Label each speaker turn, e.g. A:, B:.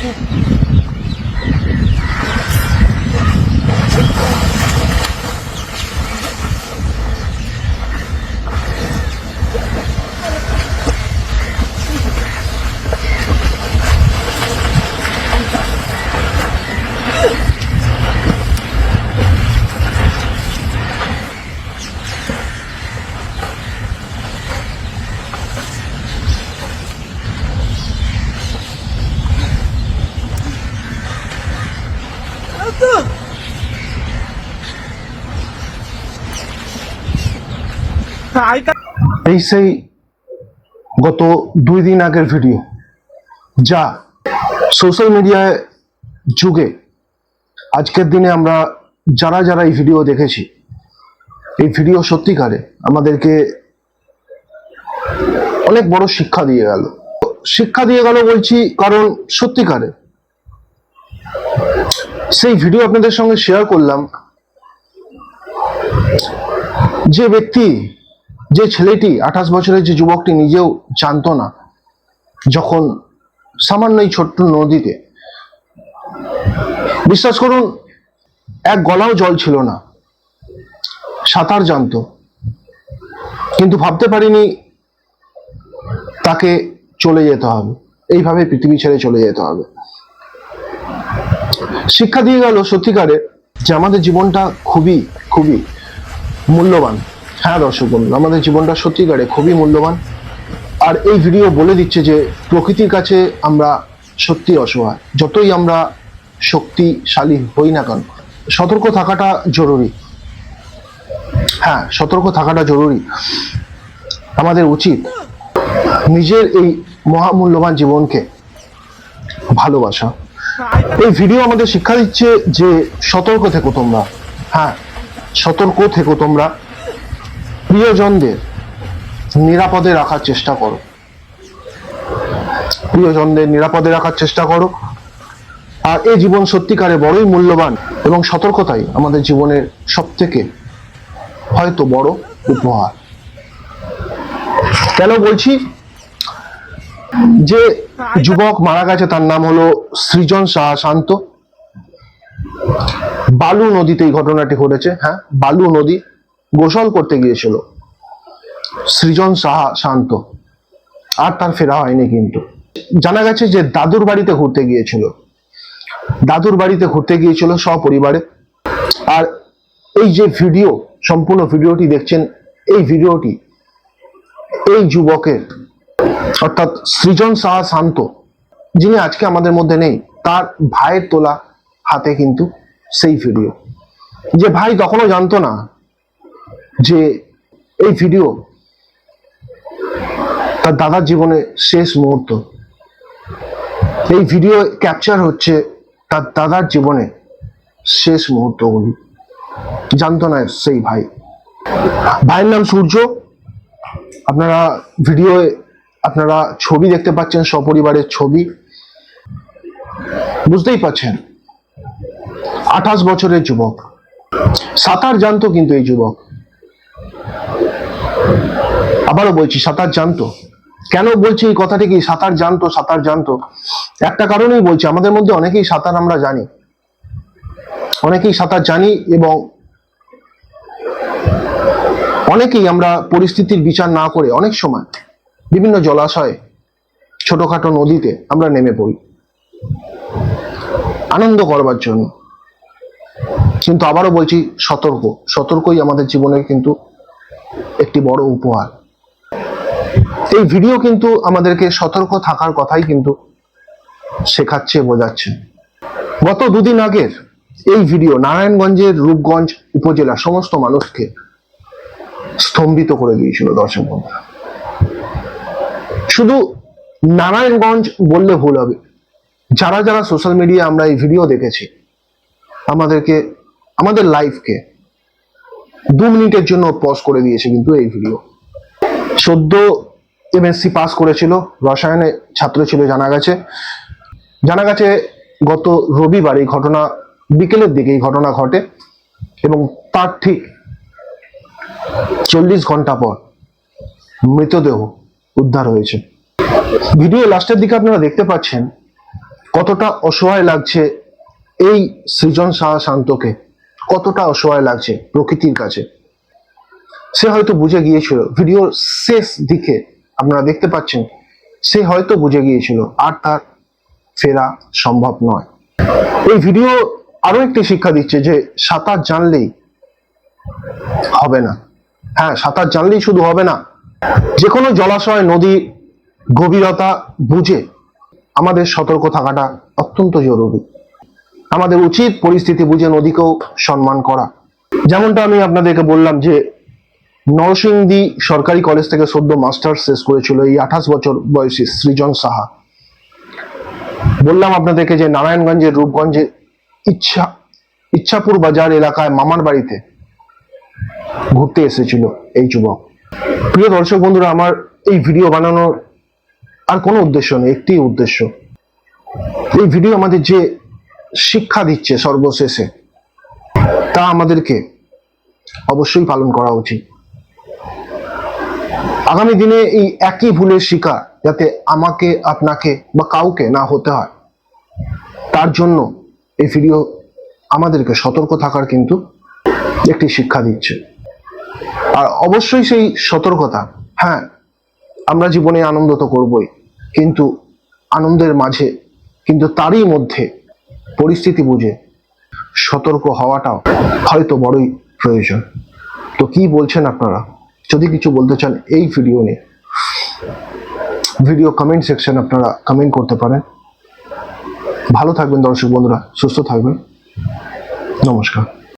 A: 不。এই সেই গত দুই দিন আগের ভিডিও যা সোশ্যাল মিডিয়ায় যুগে আজকের দিনে আমরা যারা যারা এই ভিডিও দেখেছি, এই ভিডিও সত্যিকারে আমাদেরকে অনেক বড় শিক্ষা দিয়ে গেল। শিক্ষা দিয়ে গেল বলছি কারণ সত্যিকারে সেই ভিডিও আপনাদের সঙ্গে শেয়ার করলাম যে ব্যক্তি যে ছেলেটি আঠাশ বছরের যে যুবকটি নিজেও জানতো না, যখন সামান্য ছোট্ট নদীতে, বিশ্বাস করুন, এক গলাও জল ছিল না, সাঁতার জানতো, কিন্তু ভাবতে পারিনি তাকে চলে যেতে হবে, এইভাবে পৃথিবী ছেড়ে চলে যেতে হবে। শিক্ষা দিয়ে গেল সত্যিকারে যে আমাদের জীবনটা খুবই খুবই মূল্যবান। হ্যাঁ দর্শক বন্ধু আমাদের জীবনটা সত্যিকারে খুবই মূল্যবান। আর এই ভিডিও বলে দিচ্ছে যে, প্রকৃতির কাছে আমরা সত্যি অসহায়। যতই আমরা শক্তিশালী হই না কেন, সতর্ক থাকাটা জরুরি। হ্যাঁ সতর্ক থাকাটা জরুরি। আমাদের উচিত নিজের এই মহামূল্যবান জীবনকে ভালোবাসা। এই ভিডিও আমাদের শিক্ষা দিচ্ছে যে, সতর্ক থেকো তোমরা। হ্যাঁ সতর্ক থেকো তোমরা। প্রিয়জনদের নিরাপদে রাখার চেষ্টা করো। প্রিয়জনদের নিরাপদে রাখার চেষ্টা করো। আর এই জীবন সত্যিকারে বড়ই মূল্যবান এবং সতর্কতাই আমাদের জীবনের সব থেকে হয়তো বড় উপহার। কেন বলছি? যে যুবক মারা গেছে, তার নাম হলো সৃজন সাহা শান্ত। বালু নদীতে এই ঘটনাটি ঘটেছে হ্যাঁ? বালু নদী গোসল করতে গিয়েছিল। সৃজন সাহা শান্ত। আর তার ফেরা হয়নি কিন্তু। জানা গেছে যে দাদুর বাড়িতে ঘুরতে গিয়েছিল। দাদুর বাড়িতে ঘুরতে গিয়েছিল সপরিবারে। আর এই যে ভিডিও, সম্পূর্ণ ভিডিওটি দেখছেন, এই ভিডিওটি এই যুবকের, অর্থাৎ সৃজন সাহা শান্ত, যিনি আজকে আমাদের মধ্যে নেই, তার ভাইয়ের তোলা হাতে কিন্তু সেই ভিডিও। যে ভাই তখনও জানতো না যে এই ভিডিও তার দাদার জীবনে শেষ মুহূর্ত। এই ভিডিও ক্যাপচার হচ্ছে তার দাদার জীবনে শেষ মুহূর্তগুলি জানতো না সেই ভাই। ভাইয়ের নাম সূর্য। আপনারা ভিডিও আপনারা ছবি দেখতে পাচ্ছেন, সপরিবারের ছবি। বুঝতেই পাচ্ছেন আঠাশ বছরের যুবক। সাঁতার জানতো কিন্তু এই যুবক। আবারও বলছি, সাঁতার জানতো। কেন বলছি এই কথাটি কি? সাঁতার জানতো সাঁতার জানতো। একটা কারণেই বলছি, আমাদের মধ্যে অনেকেই সাঁতার আমরা জানি। অনেকেই সাঁতার জানি এবং অনেকেই আমরা পরিস্থিতির বিচার না করে অনেক সময় বিভিন্ন জলাশয়ে, ছোটখাটো নদীতে আমরা নেমে পড়ি। আনন্দ করবার জন্য। কিন্তু আবারও বলছি, সতর্ক। সতর্কই আমাদের জীবনের কিন্তু একটি বড় উপহার। এই ভিডিও কিন্তু আমাদেরকে সতর্ক থাকার কথাই কিন্তু শেখাচ্ছে, বোঝাচ্ছে। গত দুদিন আগের এই ভিডিও নারায়ণগঞ্জের রূপগঞ্জ উপজেলা সমস্ত মানুষকে স্তম্ভিত করে দিয়েছিল দর্শক বন্ধুরা। শুধু নারায়ণগঞ্জ বললে ভুল হবে। যারা যারা সোশ্যাল মিডিয়া আমরা এই ভিডিও দেখেছি, আমাদেরকে, আমাদের লাইফকে দু মিনিটের জন্য পজ করে দিয়েছে কিন্তু এই ভিডিও সদ্য এমএসসি পাস করেছিল, রসায়নে ছাত্র ছিল জানা গেছে। জানা গেছে গত রবিবার এই ঘটনা, বিকেলের দিকে এই ঘটনা ঘটে এবং তার ঠিক চল্লিশ ঘণ্টা পর মৃতদেহ উদ্ধার হয়েছে। ভিডিও লাস্টের দিকে আপনারা দেখতে পাচ্ছেন কতটা অসহায় লাগছে এই সৃজন সাহা শান্তকে, কতটা অসহায় লাগছে প্রকৃতির কাছে। সে হয়তো বুঝে গিয়েছিল, ভিডিওর শেষ দিকে আপনারা দেখতে পাচ্ছেন, সে হয়তো বুঝে গিয়েছিল, আর তার ফেরা সম্ভব নয়। এই ভিডিও আরও একটি শিক্ষা দিচ্ছে যে সাঁতার জানলেই হবে না। হ্যাঁ সাঁতার জানলেই শুধু হবে না। যে কোনো জলাশয়, নদী, গভীরতা বুঝে আমাদের সতর্ক থাকাটা অত্যন্ত জরুরি। আমাদের উচিত পরিস্থিতি বুঝে নদীকেও সম্মান করা। যেমনটা আমি আপনাদেরকে বললাম যে নরসিংদী সরকারি কলেজ থেকে সদ্য মাস্টার্স শেষ করেছিল এই আঠাশ বছর বয়সী সৃজন সাহা। বললাম আপনাদেরকে যে নারায়ণগঞ্জের রূপগঞ্জে ইচ্ছা, ইচ্ছাপুর বাজার এলাকায় মামার বাড়িতে ঘুরতে এসেছিল এই যুবক। প্রিয় দর্শক বন্ধুরা, আমার এই ভিডিও বানানোর আর কোনো উদ্দেশ্য নেই, একটি উদ্দেশ্য। এই ভিডিও আমাদের যে শিক্ষা দিচ্ছে সর্বশেষে, তা আমাদেরকে অবশ্যই পালন করা উচিত। আগামী দিনে এই একই ভুলের শিকার যাতে আমাকে, আপনাকে বা কাউকে না হতে হয়। তার জন্য এই ভিডিও আমাদেরকে সতর্ক থাকার কিন্তু একটি শিক্ষা দিচ্ছে। আর অবশ্যই সেই সতর্কতা হ্যাঁ আমরা জীবনে আনন্দ তো করবই, কিন্তু আনন্দের মাঝে, কিন্তু তারই মধ্যে পরিস্থিতি বুঝে সতর্ক হওয়াটাও হয়তো বড়ই প্রয়োজন। তো কি বলছেন আপনারা? যদি কিছু বলতে চান এই ভিডিও নিয়ে ভিডিও কমেন্ট সেকশন আপনারা কমেন্ট করতে পারেন। ভালো থাকবেন দর্শক বন্ধুরা, সুস্থ থাকবেন। নমস্কার।